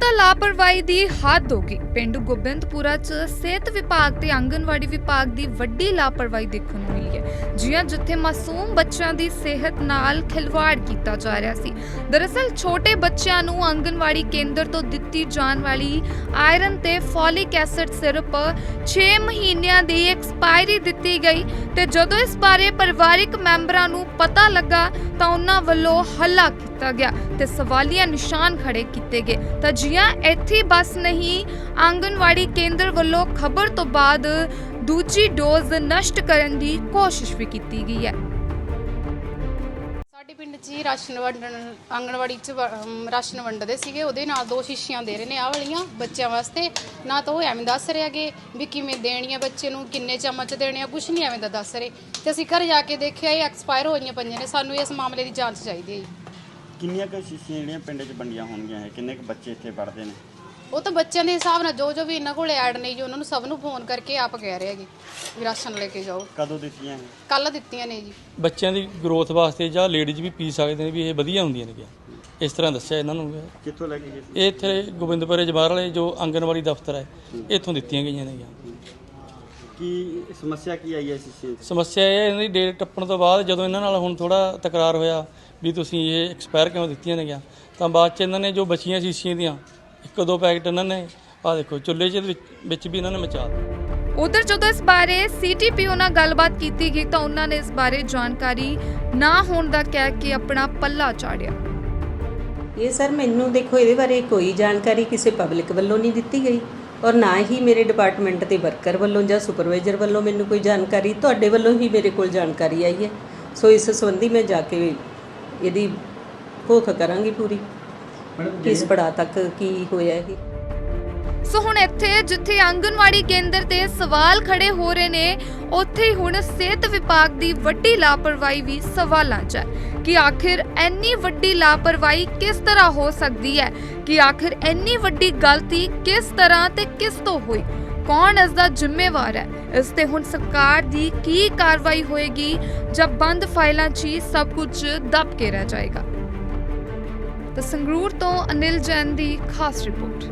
ਤਾਂ ਲਾਪਰਵਾਹੀ ਦੀ ਹੱਦ ਹੋ ਗਈ। ਪਿੰਡ ਗੋਬਿੰਦਪੁਰਾ 'ਚ ਸਿਹਤ ਵਿਭਾਗ ਤੇ ਆਂਗਨਵਾੜੀ ਵਿਭਾਗ ਦੀ ਵੱਡੀ ਲਾਪਰਵਾਹੀ ਦੇਖਣ ਨੂੰ ਮਿਲੀ ਹੈ ਜੀਆਂ ਜਿੱਥੇ ਮਾਸੂਮ ਬੱਚਿਆਂ ਦੀ ਸਿਹਤ ਨਾਲ ਖਿਲਵਾੜ ਕੀਤਾ ਜਾ ਰਿਹਾ ਸੀ। ਦਰਅਸਲ ਛੋਟੇ ਬੱਚਿਆਂ ਨੂੰ ਆਂਗਨਵਾੜੀ ਕੇਂਦਰ ਤੋਂ ਦਿੱਤੀ ਜਾਣ ਵਾਲੀ ਆਇਰਨ ਤੇ ਫੋਲਿਕ ਐਸਿਡ ਸਿਰਪ 6 ਮਹੀਨਿਆਂ ਦੀ ਐਕਸਪਾਇਰੀ ਦਿੱਤੀ ਗਈ ਤੇ ਜਦੋਂ ਇਸ ਬਾਰੇ ਪਰਿਵਾਰਕ ਮੈਂਬਰਾਂ ਨੂੰ ਪਤਾ ਲੱਗਾ ਤਾਂ ਉਹਨਾਂ ਵੱਲੋਂ ਹੱਲਾ ਕੀਤਾ ਗਿਆ ਤੇ ਸਵਾਲੀਆ ਨਿਸ਼ਾਨ ਖੜੇ ਕੀਤੇ ਗਏ। ਤਾਂ ਜੀਆਂ, ਇੱਥੇ ਬਸ ਨਹੀਂ, ਆਂਗਨਵਾੜੀ ਕੇਂਦਰ ਵੱਲੋਂ ਖਬਰ ਤੋਂ ਬਾਅਦ ਦੂਜੀ ਡੋਜ਼ ਨਸ਼ਟ ਕਰਨ ਦੀ ਕੋਸ਼ਿਸ਼ ਵੀ ਕੀਤੀ ਗਈ ਹੈ। ਪਿੰਡ 'ਚ ਹੀ ਰਾਸ਼ਨ ਵੰਡਣ, ਆਂਗਣਵਾੜੀ 'ਚ ਵ- ਰਾਸ਼ਨ ਵੰਡਦੇ ਸੀਗੇ। ਉਹਦੇ ਨਾਲ ਦੋ ਸ਼ੀਸ਼ੀਆਂ ਦੇ ਰਹੇ ਨੇ ਆਹ ਵਾਲੀਆਂ ਬੱਚਿਆਂ ਵਾਸਤੇ। ਨਾ ਤਾਂ ਉਹ ਐਵੇਂ ਦੱਸ ਰਹੇ ਹੈਗੇ ਵੀ ਕਿਵੇਂ ਦੇਣੀਆਂ ਬੱਚੇ ਨੂੰ, ਕਿੰਨੇ ਚਮਚ ਦੇਣੇ ਆ, ਕੁਛ ਨਹੀਂ ਐਵੇਂ ਦਾ ਦੱਸ ਰਹੇ। ਤੇ ਅਸੀਂ ਘਰ ਜਾ ਕੇ ਦੇਖਿਆ, ਇਹ ਐਕਸਪਾਇਰ ਹੋਈਆਂ ਪਈਆਂ ਨੇ। ਸਾਨੂੰ ਇਸ ਮਾਮਲੇ ਦੀ ਜਾਂਚ ਚਾਹੀਦੀ ਹੈ ਜੀ। ਕਿੰਨੀਆਂ ਕੁ ਸ਼ੀਸ਼ੀਆਂ ਜਿਹੜੀਆਂ ਪਿੰਡ 'ਚ ਵੰਡੀਆਂ ਹੋਣਗੀਆਂ ਹੈ ਕਿੰਨੇ ਕੁ ਬੱਚੇ ਇੱਥੇ ਪੜ੍ਹਦੇ ਨੇ? ਉਹ ਤਾਂ ਬੱਚਿਆਂ ਦੇ ਹਿਸਾਬ ਨਾਲ ਜੋ ਜੋ ਵੀ ਇਹਨਾਂ ਕੋਲ ਐਡ ਨਹੀਂ ਜੀ ਉਹਨਾਂ ਨੂੰ ਸਭ ਨੂੰ ਫੋਨ ਕਰਕੇ ਆਪ ਕਹਿ ਰਹੇ ਹੈਗੇ ਵੀ ਰਾਸ਼ਨ ਲੈ ਕੇ ਜਾਓ। ਕਦੋਂ ਦਿੱਤੀਆਂ ਇਹ? ਕੱਲ ਦਿੱਤੀਆਂ ਨੇ ਜੀ। ਬੱਚਿਆਂ ਦੀ ਗਰੋਥ ਵਾਸਤੇ ਜਾਂ ਲੇਡੀਜ਼ ਵੀ ਪੀ ਸਕਦੇ ਨੇ ਵੀ ਇਹ ਵਧੀਆ ਹੁੰਦੀਆਂ ਨੇ ਗਿਆ ਇਸ ਤਰ੍ਹਾਂ ਦੱਸਿਆ ਇਹਨਾਂ ਨੂੰ। ਕਿੱਥੋਂ ਲੈ ਕੇ ਗਏ ਸੀ? ਇਹ ਇੱਥੇ ਗੋਬਿੰਦਪੁਰੇ ਜਮਾਰ ਵਾਲੇ ਜੋ ਆਂਗਨਵਾੜੀ ਦਫ਼ਤਰ ਹੈ ਇੱਥੋਂ ਦਿੱਤੀਆਂ ਗਈਆਂ ਨੇ ਗਿਆ ਕੀ ਸਮੱਸਿਆ ਕੀ ਆਈ ਹੈ 'ਚ ਸਮੱਸਿਆ ਇਹ ਹੈ ਇਹਨਾਂ ਦੀ ਡੇਟ ਟੱਪਣ ਤੋਂ ਬਾਅਦ ਜਦੋਂ ਇਹਨਾਂ ਨਾਲ ਹੁਣ ਥੋੜਾ ਤਕਰਾਰ ਹੋਇਆ ਵੀ ਤੁਸੀਂ ਇਹ ਐਕਸਪਾਇਰ ਕਿਉਂ ਦਿੱਤੀਆਂ ਨੇ ਗਿਆ ਤਾਂ ਬਾਅਦ ਚ ਇਹਨਾਂ ਨੇ ਜੋ ਬਚੀਆਂ ਸ਼ੀਸ਼ੀਆਂ ਦੀਆਂ ਇੱਕ ਦੋ ਪੈਕਟ ਇਹਨਾਂ ਨੇ ਆਹ ਦੇਖੋ ਚੁੱਲ੍ਹੇ 'ਚ ਵਿੱਚ ਵਿੱਚ ਵੀ ਇਹਨਾਂ ਨੇ ਮਚਾ ਦਿੱਤੇ। ਉਧਰ ਜਦੋਂ ਇਸ ਬਾਰੇ ਸੀਟੀਪੀਓ ਨਾਲ ਗੱਲਬਾਤ ਕੀਤੀ ਗਈ ਤਾਂ ਉਹਨਾਂ ਨੇ ਇਸ ਬਾਰੇ ਜਾਣਕਾਰੀ ਨਾ ਹੋਣ ਦਾ ਕਹਿ ਕੇ ਆਪਣਾ ਪੱਲਾ ਚਾੜਿਆ। ਇਹ ਸਰ ਮੈਨੂੰ ਦੇਖੋ ਇਹਦੇ ਬਾਰੇ ਕੋਈ ਜਾਣਕਾਰੀ ਕਿਸੇ ਪਬਲਿਕ ਵੱਲੋਂ ਨਹੀਂ ਦਿੱਤੀ ਗਈ ਔਰ ਨਾ ਹੀ ਮੇਰੇ ਡਿਪਾਰਟਮੈਂਟ ਦੇ ਵਰਕਰ ਵੱਲੋਂ ਜਾਂ ਸੁਪਰਵਾਈਜ਼ਰ ਵੱਲੋਂ ਮੈਨੂੰ ਕੋਈ ਜਾਣਕਾਰੀ ਤੁਹਾਡੇ ਵੱਲੋਂ ਹੀ ਮੇਰੇ ਕੋਲ ਜਾਣਕਾਰੀ ਆਈ ਹੈ। ਸੋ ਇਸ ਸੰਬੰਧੀ ਮੈਂ ਜਾ ਕੇ ਇਹਦੀ ਭੁੱਖ ਕਰਾਂਗੀ ਪੂਰੀ। ਕਿਸ ਪੜਾ ਤੱਕ ਕੀ ਹੋਇਆ ਇਹ? ਸੋ ਹੁਣ ਇੱਥੇ ਜਿੱਥੇ ਆਂਗਨਵਾੜੀ ਕੇਂਦਰ ਤੇ ਸਵਾਲ ਖੜੇ ਹੋ ਰਹੇ ਨੇ ਉੱਥੇ ਹੀ ਹੁਣ ਸਿਹਤ ਵਿਭਾਗ ਦੀ ਵੱਡੀ ਲਾਪਰਵਾਹੀ ਵੀ ਸਵਾਲਾਂ 'ਚ ਹੈ। ਕਿ ਆਖਿਰ ਇੰਨੀ ਵੱਡੀ ਲਾਪਰਵਾਹੀ ਕਿਸ ਤਰ੍ਹਾਂ ਹੋ ਸਕਦੀ ਹੈ? ਕਿ ਆਖਿਰ ਇੰਨੀ ਵੱਡੀ ਗਲਤੀ ਕਿਸ ਤਰ੍ਹਾਂ ਤੇ ਕਿਸ ਤੋਂ ਹੋਈ? ਕੌਣ ਇਸ ਦਾ ਜ਼ਿੰਮੇਵਾਰ ਹੈ? ਇਸ ਤੇ ਹੁਣ ਸਰਕਾਰ ਦੀ ਕੀ ਕਾਰਵਾਈ ਹੋਏਗੀ? ਜਦ ਬੰਦ ਫਾਈਲਾਂ 'ਚ ਹੀ ਸਭ ਕੁਝ ਦਬ ਕੇ ਰਹਿ ਜਾਏਗਾ। ਤਾਂ ਸੰਗਰੂਰ ਤੋਂ ਅਨਿਲ ਜੈਨ ਦੀ ਖਾਸ ਰਿਪੋਰਟ।